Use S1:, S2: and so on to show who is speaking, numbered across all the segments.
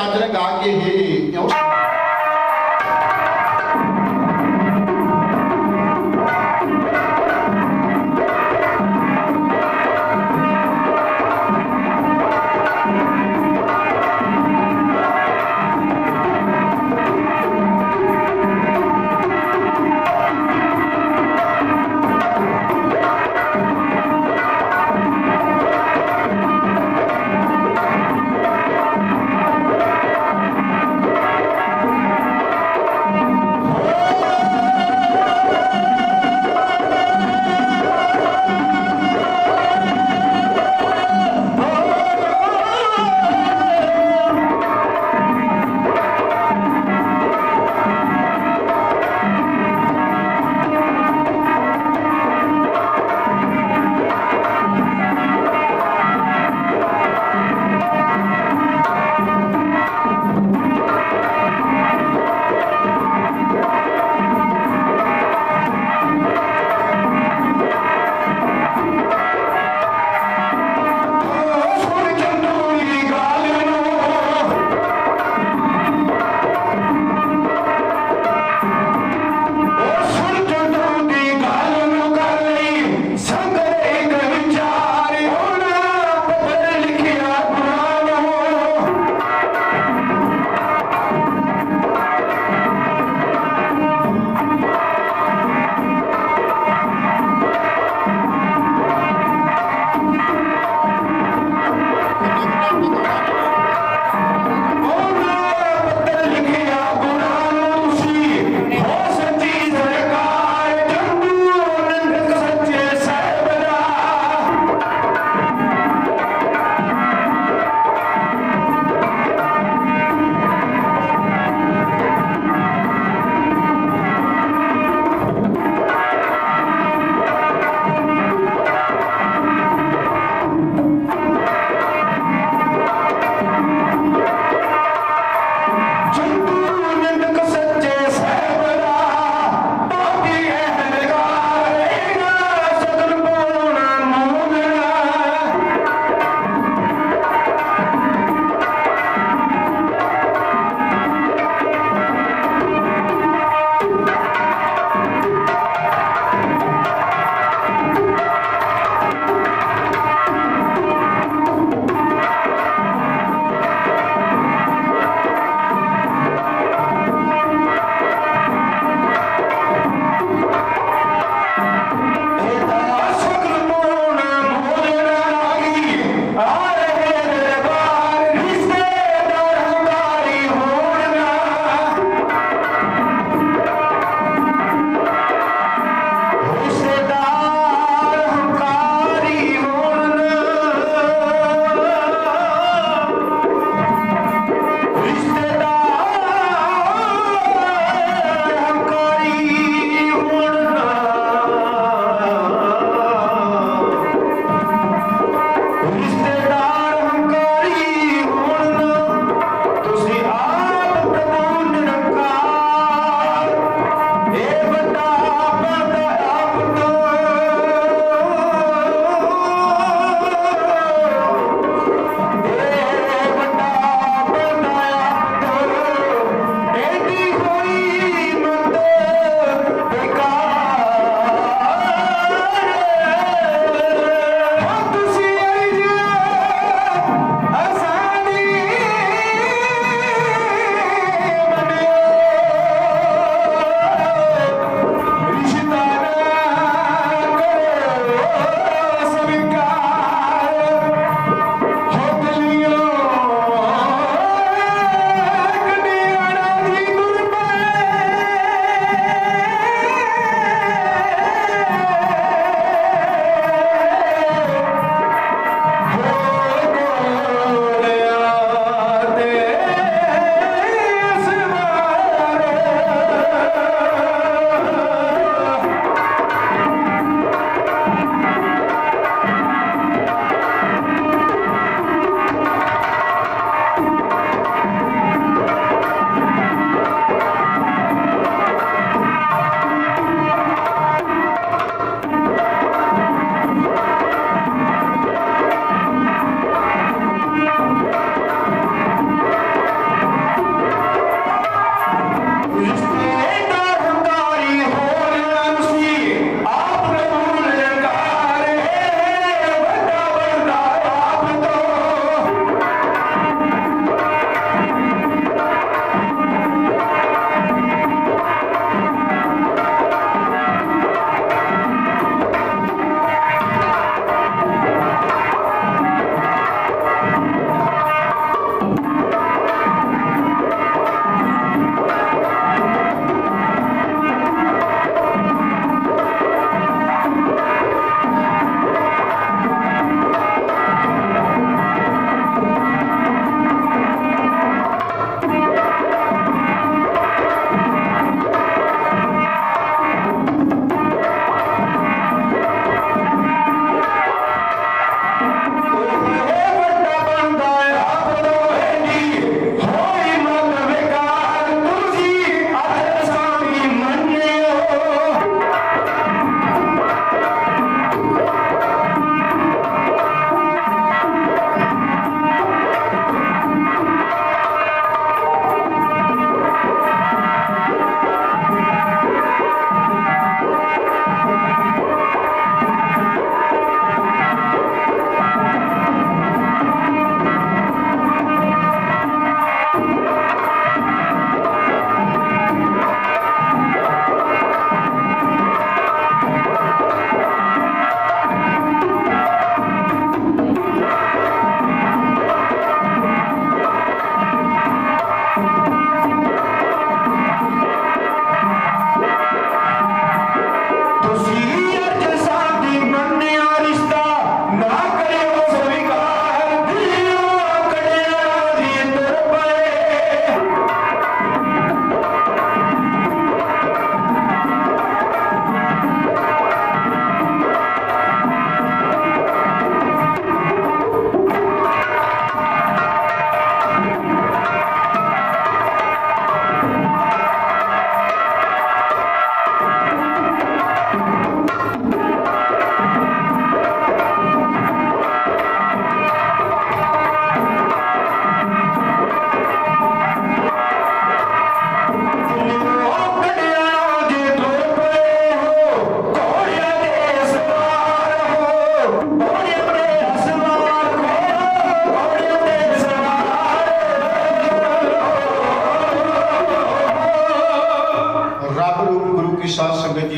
S1: आचरण आगे हे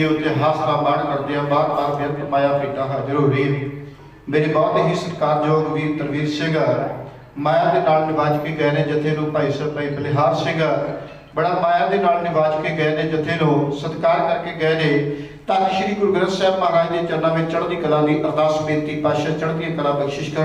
S1: ਜੀ ਉੱਤੇ ਹਾਸਾ ਬਾਣ ਕਰਦੇ ਆ ਬਾਰ ਬਾਰ ਬੇਅੰਤ ਮਾਇਆ ਭੇਟਾ ਹਾਜ਼ਰ ਹੋ ਰਹੀ ਮੇਰੇ ਬਹੁਤ ਹੀ ਸਤਿਕਾਰਯੋਗ ਵੀਰ ਤਰਵੀਰ ਸਿੰਘ। ਮਾਇਆ ਦੇ ਨਾਲ ਨਿਵਾਜ ਕੇ ਗਏ ਨੇ ਜਥੇ ਨੂੰ ਭਾਈ ਸਾਹਿਬ ਭਾਈ ਬਲਿਹਾਰ ਸਿੰਘ। ਬੜਾ ਮਾਇਆ ਦੇ ਨਾਲ ਨਿਵਾਜ ਕੇ ਗਏ ਨੇ ਜਥੇ ਨੂੰ। ਸਤਿਕਾਰ ਕਰਕੇ ਗਏ ਨੇ। ਤਾਂ ਸ੍ਰੀ ਗੁਰੂ ਗ੍ਰੰਥ ਸਾਹਿਬ ਮਹਾਰਾਜ ਦੇ ਚਰਨਾਂ ਵਿੱਚ ਚੜ੍ਹਦੀ ਕਲਾ ਦੀ ਅਰਦਾਸ ਬੇਨਤੀ ਪਾਸ਼ਾ ਚੜ੍ਹਦੀ ਕਲਾ ਬਖਸ਼ਿਸ਼ ਕਰਨ।